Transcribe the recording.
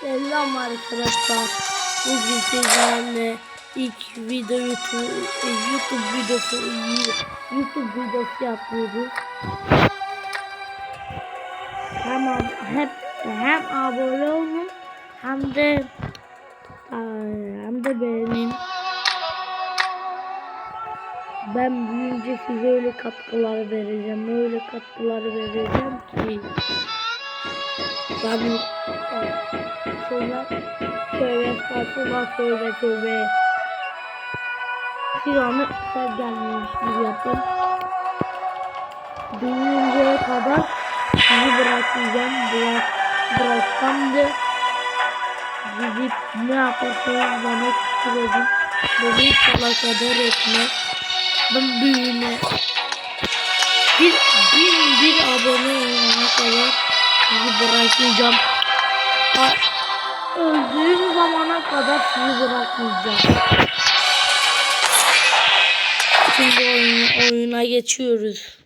Selam arkadaşlar. Bugün sizlerle ilk video YouTube, YouTube videosu YouTube videosu yapıyoruz. Hem hep hem abone olun hem de hem de beğenin. Ben büyüyünce size öyle katkılar vereceğim. Öyle katkılar vereceğim ki ben şeyler şöyle şöyle şöyle Silahını sen gelmemiş gibi yapın. Büyüyünceye kadar sizi bırakacağım. Bırak, bıraksam da gidip ne yaparsanız bana küfür. Beni kadar etme. Ben büyüme. Bir, sizi bırakacağım. Ha, Öldüğüm zamana kadar sizi bırakmayacağım. Şimdi oyun, oyuna geçiyoruz.